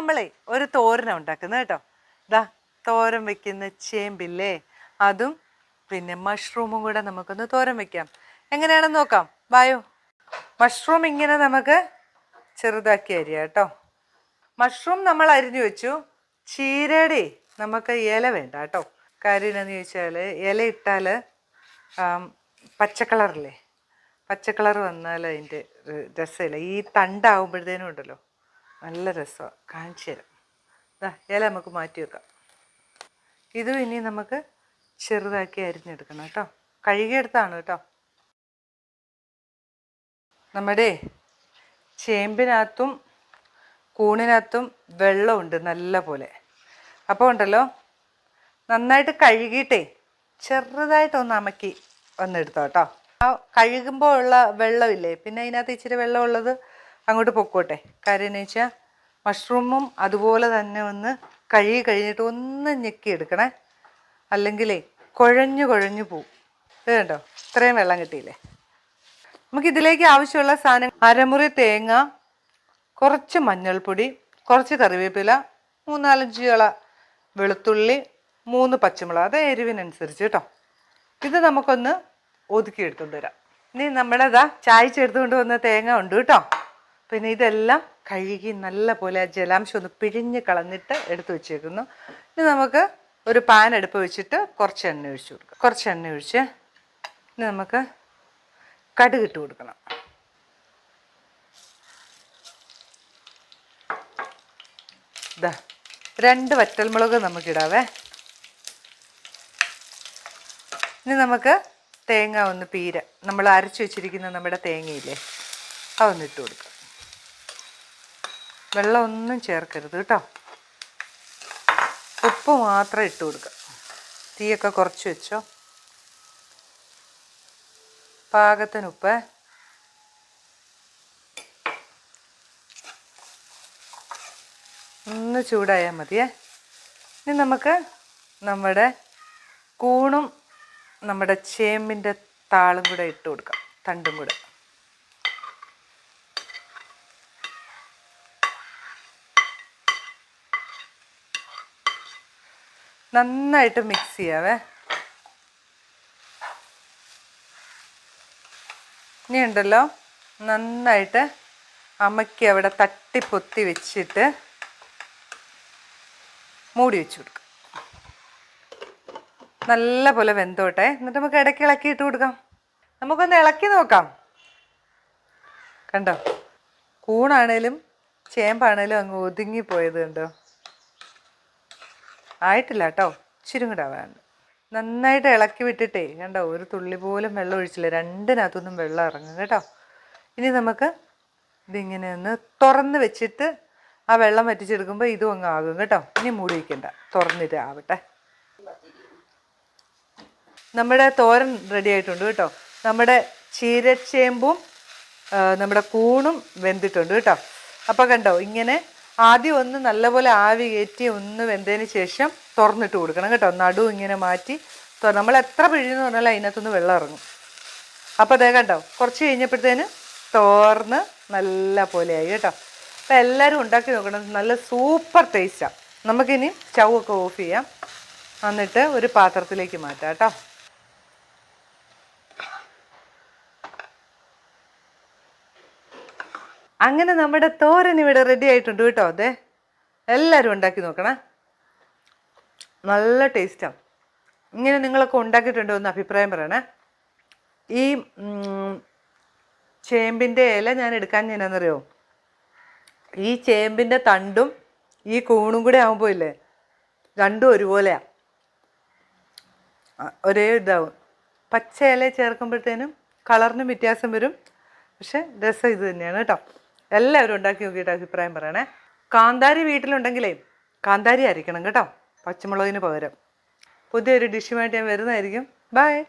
നമ്മളെ ഒരു തോരന ഉണ്ടാക്കുന്നത് കേട്ടോ. ഇതാ തോരൻ വെക്കുന്ന ചേമ്പില്ലേ? അതും പിന്നെ മഷ്റൂമും കൂടെ നമുക്കൊന്ന് തോരൻ വെക്കാം. എങ്ങനെയാണെന്ന് നോക്കാം. വായോ മഷ്റൂം ഇങ്ങനെ നമുക്ക് ചെറുതാക്കി അരിയാം കേട്ടോ. മഷ്റൂം നമ്മൾ അരിഞ്ഞു വെച്ചു. ചീരയുടെ നമുക്ക് ഇല വേണ്ട കേട്ടോ. കാര്യം എന്താണെന്ന് ചോദിച്ചാൽ ഇല ഇട്ടാൽ പച്ചക്കളറില്ലേ? പച്ചക്കളർ പച്ച കളർ വന്നാൽ അതിന്റെ രസമില്ല. ഈ തണ്ടാവുമ്പോഴത്തേനും ഉണ്ടല്ലോ. നല്ല രസമാണ് കാണിച്ചു തരാം ഇല നമുക്ക് മാറ്റി വെക്കാം. ഇതും ഇനി നമുക്ക് ചെറുതാക്കി അരിഞ്ഞെടുക്കണം കേട്ടോ. കഴുകിയെടുത്താണ് കേട്ടോ. നമ്മുടെ ചേമ്പിനകത്തും കൂണിനകത്തും വെള്ളമുണ്ട് നല്ല പോലെ അപ്പോൾ ഉണ്ടല്ലോ നന്നായിട്ട് കഴുകിയിട്ടേ ചെറുതായിട്ടൊന്ന് അമക്കി വന്നെടുത്തോ കേട്ടോ. ആ കഴുകുമ്പോൾ ഉള്ള വെള്ളമില്ലേ? പിന്നെ അതിനകത്ത് ഇച്ചിരി വെള്ളമുള്ളത് അങ്ങോട്ട് പൊക്കോട്ടെ. കാര്യം എന്ന് വെച്ചാൽ മഷ്റൂമും അതുപോലെ തന്നെ ഒന്ന് കഴുകി കഴിഞ്ഞിട്ട് ഒന്ന് ഞെക്കി എടുക്കണേ അല്ലെങ്കിലേ കുഴഞ്ഞു കുഴഞ്ഞു പോവും. ഇത് കണ്ടോ? ഇത്രയും വെള്ളം കിട്ടിയില്ലേ? നമുക്ക് ഇതിലേക്ക് ആവശ്യമുള്ള സാധനം അരമുറി തേങ്ങ കുറച്ച് മഞ്ഞൾപ്പൊടി കുറച്ച് കറിവേപ്പില മൂന്നാലഞ്ച് ഇള വെളുത്തുള്ളി മൂന്ന് പച്ചമുളക് അത് എരിവിനനുസരിച്ച് കേട്ടോ. ഇത് നമുക്കൊന്ന് ഒതുക്കി തരാം ഇനി നമ്മളതാ ചായച്ചെടുത്തുകൊണ്ട് വന്ന തേങ്ങ ഉണ്ട് കേട്ടോ. പിന്നെ ഇതെല്ലാം കഴുകി നല്ല പോലെ ജലാംശം ഒന്ന് പിഴിഞ്ഞ് കളഞ്ഞിട്ട് എടുത്തു വെച്ചേക്കുന്നു. ഇനി നമുക്ക് ഒരു പാൻ അടുപ്പ് വെച്ചിട്ട് കുറച്ച് എണ്ണ ഒഴിച്ച് കൊടുക്കാം. കുറച്ച് എണ്ണ ഒഴിച്ച് ഇനി നമുക്ക് കടുക് ഇട്ട് കൊടുക്കണം. ഇതാ രണ്ട് വറ്റൽമുളക് നമുക്കിടാവേ. ഇനി നമുക്ക് തേങ്ങ ഒന്ന് പീര നമ്മൾ അരച്ചു വെച്ചിരിക്കുന്ന നമ്മുടെ തേങ്ങയില്ലേ അതൊന്ന് ഇട്ട് കൊടുക്കാം വെള്ളം ഒന്നും ചേർക്കരുത് കേട്ടോ. ഉപ്പ് മാത്രം ഇട്ട് കൊടുക്കുക. തീയൊക്കെ കുറച്ച് വെച്ചോ. പാകത്തിന് ഉപ്പ്. ഒന്ന് ചൂടായാൽ മതിയേ. ഇനി നമുക്ക് നമ്മുടെ കൂണും നമ്മുടെ ചേമ്പിന്റെ താളും കൂടെ ഇട്ട് കൊടുക്കാം. തണ്ടും കൂടെ. നന്നായിട്ട് മിക്സ് ചെയ്യാവേ. ഇനി ഉണ്ടല്ലോ നന്നായിട്ട് അമ്മയ്ക്ക് അവിടെ തട്ടി പൊത്തി വെച്ചിട്ട് മൂടി വെച്ചു കൊടുക്കും. നല്ല പോലെ വെന്തോട്ടെ. എന്നിട്ട് നമുക്ക് ഇടയ്ക്ക് ഇളക്കി ഇട്ട് കൊടുക്കാം. നമുക്കൊന്ന് ഇളക്കി നോക്കാം. കണ്ടോ? കൂണാണേലും ചേമ്പാണേലും അങ്ങ് ഒതുങ്ങിപ്പോയത് കണ്ടോ? ആയിട്ടില്ല കേട്ടോ. ഇച്ചിരി കൂടെ ആവാണ്ട് നന്നായിട്ട് ഇളക്കി വിട്ടിട്ടേ കണ്ടോ ഒരു തുള്ളി പോലും വെള്ളം ഒഴിച്ചില്ല. രണ്ടിനകത്തൊന്നും വെള്ളം ഇറങ്ങും കേട്ടോ. ഇനി നമുക്ക് ഇതിങ്ങനെ ഒന്ന് തുറന്ന് വെച്ചിട്ട് ആ വെള്ളം വറ്റിച്ചെടുക്കുമ്പോൾ ഇതും അങ്ങ് ആകും കേട്ടോ. ഇനി മൂടി വയ്ക്കണ്ട തുറന്നിട്ട് ആവട്ടെ. നമ്മുടെ തോരൻ റെഡി ആയിട്ടുണ്ട് കേട്ടോ. നമ്മുടെ ചീരച്ചേമ്പും നമ്മുടെ കൂണും വെന്തിട്ടുണ്ട് കേട്ടോ. അപ്പോൾ കണ്ടോ ഇങ്ങനെ ആദ്യം ഒന്ന് നല്ലപോലെ ആവി കയറ്റി ഒന്ന് വെന്തതിന് ശേഷം തുറന്നിട്ട് കൊടുക്കണം കേട്ടോ. നടു ഇങ്ങനെ മാറ്റി നമ്മൾ എത്ര പിഴിഞ്ഞെന്ന് പറഞ്ഞാൽ അതിനകത്തുനിന്ന് വെള്ളം ഇറങ്ങും. അപ്പോൾ അതേ കണ്ടോ കുറച്ച് കഴിഞ്ഞപ്പോഴത്തേന് തോർന്ന് നല്ല പോലെയായി കേട്ടോ. അപ്പോൾ എല്ലാവരും ഉണ്ടാക്കി നോക്കണം. നല്ല സൂപ്പർ ടേസ്റ്റാണ് നമുക്കിനി ചവൊക്കെ ഓഫ് ചെയ്യാം. എന്നിട്ട് ഒരു പാത്രത്തിലേക്ക് മാറ്റാം കേട്ടോ. അങ്ങനെ നമ്മുടെ തോരൻ ഇവിടെ റെഡി ആയിട്ടുണ്ട് കേട്ടോ അതെ എല്ലാവരും ഉണ്ടാക്കി നോക്കണേ. നല്ല ടേസ്റ്റാണ് ഇങ്ങനെ നിങ്ങളൊക്കെ ഉണ്ടാക്കിയിട്ടുണ്ടോ എന്ന് അഭിപ്രായം പറയണേ. ഈ ചേമ്പിന്റെ ഇല ഞാൻ എടുക്കാൻ ഞാനെന്നറിയോ ഈ ചേമ്പിന്റെ തണ്ടും ഈ കൂണും കൂടെ ആകുമ്പോൾ ഇല്ലേ? രണ്ടും ഒരുപോലെയാണ് ഒരേ ഇതാവും. പച്ച ഇല ചേർക്കുമ്പോഴത്തേനും കളറിനും വ്യത്യാസം വരും. പക്ഷെ രസം ഇത് തന്നെയാണ് കേട്ടോ. എല്ലാവരും ഉണ്ടാക്കി നോക്കിയിട്ട് അഭിപ്രായം പറയണേ. കാന്താരി വീട്ടിലുണ്ടെങ്കിലേ കാന്താരി അരിക്കണം കേട്ടോ. പച്ചമുളകിന് പകരം. പുതിയൊരു ഡിഷുമായിട്ട് ഞാൻ വരുന്നതായിരിക്കും. ബൈ